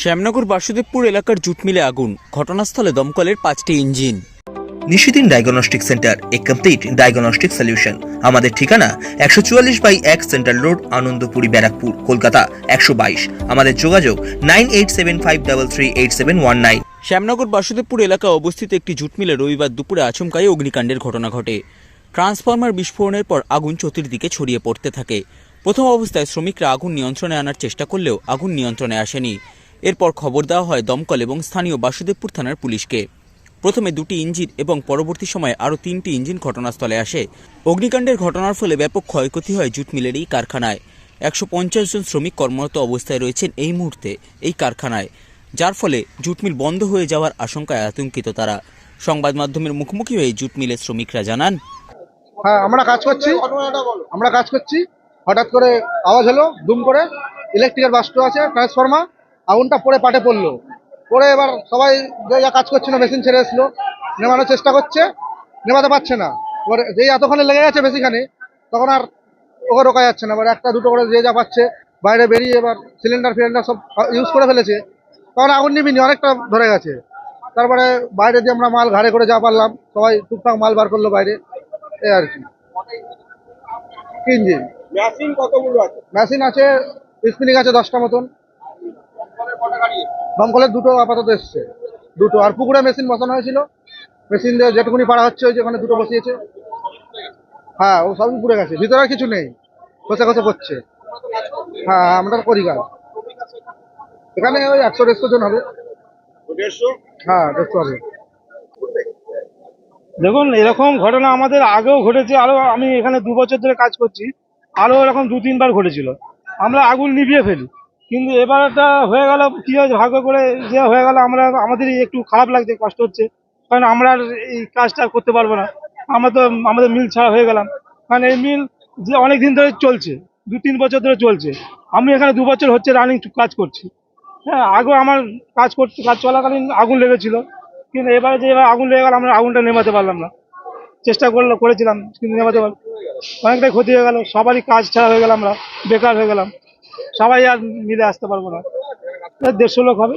শ্যামনগর বাসুদেবপুর এলাকার জুট মিলে আগুন। ঘটনাস্থলে দমকলের পাঁচটি ইঞ্জিন। নিশিদিন ডায়াগনস্টিক সেন্টার এ কমপ্লিট ডায়াগনস্টিক সলিউশন। আমাদের ঠিকানা একশো চুয়াল্লিশ বাই এক সেন্ট্রাল রোড আনন্দপুরি ব্যারাকপুর কলকাতা একশো বাইশ। আমাদের যোগাযোগ nine eight seven five double three eight seven one nine. Shyamnagar Basudebpur এলাকায় অবস্থিত একটি জুট মিলে রবিবার দুপুরে আচমকাই অগ্নিকাণ্ডের ঘটনা ঘটে। ট্রান্সফরমার বিস্ফোরণের পর আগুন চতুর্দিকে ছড়িয়ে পড়তে থাকে। প্রথম অবস্থায় শ্রমিকরা আগুন নিয়ন্ত্রণে আনার চেষ্টা করলেও আগুন নিয়ন্ত্রণে আসেনি। এরপর খবর দেওয়া হয় দমকল এবং স্থানীয় বাসুদেবপুর থানার পুলিশকে। প্রথমে দুটি ইঞ্জিন এবং পরবর্তী সময়ে আরও তিনটি ইঞ্জিন ঘটনাস্থলে আসে। অগ্নিকাণ্ডের ঘটনার ফলে ব্যাপক ক্ষয়ক্ষতি হয় জুট মিলের এই কারখানায়। একশো পঞ্চাশ জন শ্রমিক কর্মরত অবস্থায় রয়েছেন এই মুহূর্তে এই কারখানায়, যার ফলে জুট মিল বন্ধ হয়ে যাওয়ার আশঙ্কায় আতঙ্কিত তারা। সংবাদ মাধ্যমের মুখোমুখি হয়ে জুট মিলের শ্রমিকরা জানান। হ্যাঁ আমরা কাজ করছি। আমরা কাজ করছি। হঠাৎ করে আওয়াজ হলো, দুম করে। ইলেকট্রিকের বাস্ট আছে ট্রান্সফর্মার আগুনটা পড়ে পাটে পড়ল। পরে এবার সবাই যে যা কাজ করছিল মেশিন ছেড়ে এসলো। নেমানোর চেষ্টা করছে নেমাতে পারছে না। এবার যেই এতখানে লেগে গেছে বেশিখানে তখন আর ওকে রোকা যাচ্ছে না। এবার একটা দুটো করে যে যা পাচ্ছে বাইরে বেরিয়ে এবার সিলিন্ডার ফিলিন্ডার সব ইউজ করে ফেলেছে। তখন আগুন নিবিনি অনেকটা ধরে গেছে। তারপরে বাইরে দিয়ে আমরা মাল ঘাড়ে করে যা পারলাম সবাই টুকটাক মাল বার করল বাইরে। এই আর কি। ইঞ্জিন। মেশিন কতগুলো আছে? মেশিন আছে স্পিনিং আছে দশটা মতন। দমকলের দুটো আপাতত এসছে। দুটো। আর পুকুরে মেশিন বসানো হয়েছিল। মেশিন দিয়ে যেটুকুনি পারা হচ্ছে ওই যেখানে দুটো বসিয়েছে। হ্যাঁ ও সবই পুড়ে গেছে। ভিতরে আর কিছু নেই। খসে খসে করছে। হ্যাঁ হ্যাঁ, আমরা করি কাজ এখানে ওই একশো দেড়শো জন হবে। হ্যাঁ দেড়শো হবে। দেখুন এরকম ঘটনা আমাদের আগেও ঘটেছে। আরও আমি এখানে দু বছর ধরে কাজ করছি। আরও এরকম দু তিনবার ঘটেছিল। আমরা আগুন নিভিয়ে ফেলি। কিন্তু এবারটা হয়ে গেল, কি হয়েছে? ভাগ্য করে যে হয়ে গেল, আমরা আমাদেরই একটু খারাপ লাগছে, কষ্ট হচ্ছে। কারণ আমরা এই কাজটা করতে পারব না। আমরা তো, আমাদের মিল ছাড়া হয়ে গেলাম। কারণ এই মিল যে অনেক দিন ধরে চলছে দু তিন বছর ধরে চলছে। আমি এখানে দু বছর হচ্ছে রানিং কাজ করছি। হ্যাঁ আগেও আমার কাজ করতে, কাজ চলাকালীন আগুন লেগেছিল। কিন্তু এবারে যে এবার আগুন লেগে গেল, আমরা আগুনটা নেমাতে পারলাম না। চেষ্টা করল, করেছিলাম, কিন্তু নেভাতে পারলাম অনেকটাই ক্ষতি হয়ে গেল। সবারই কাজ ছাড়া হয়ে গেলাম আমরা, বেকার হয়ে গেলাম। সবাই আর মিলে আসতে পারব না। দেড়শো লোক হবে।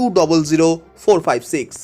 two double zero four five six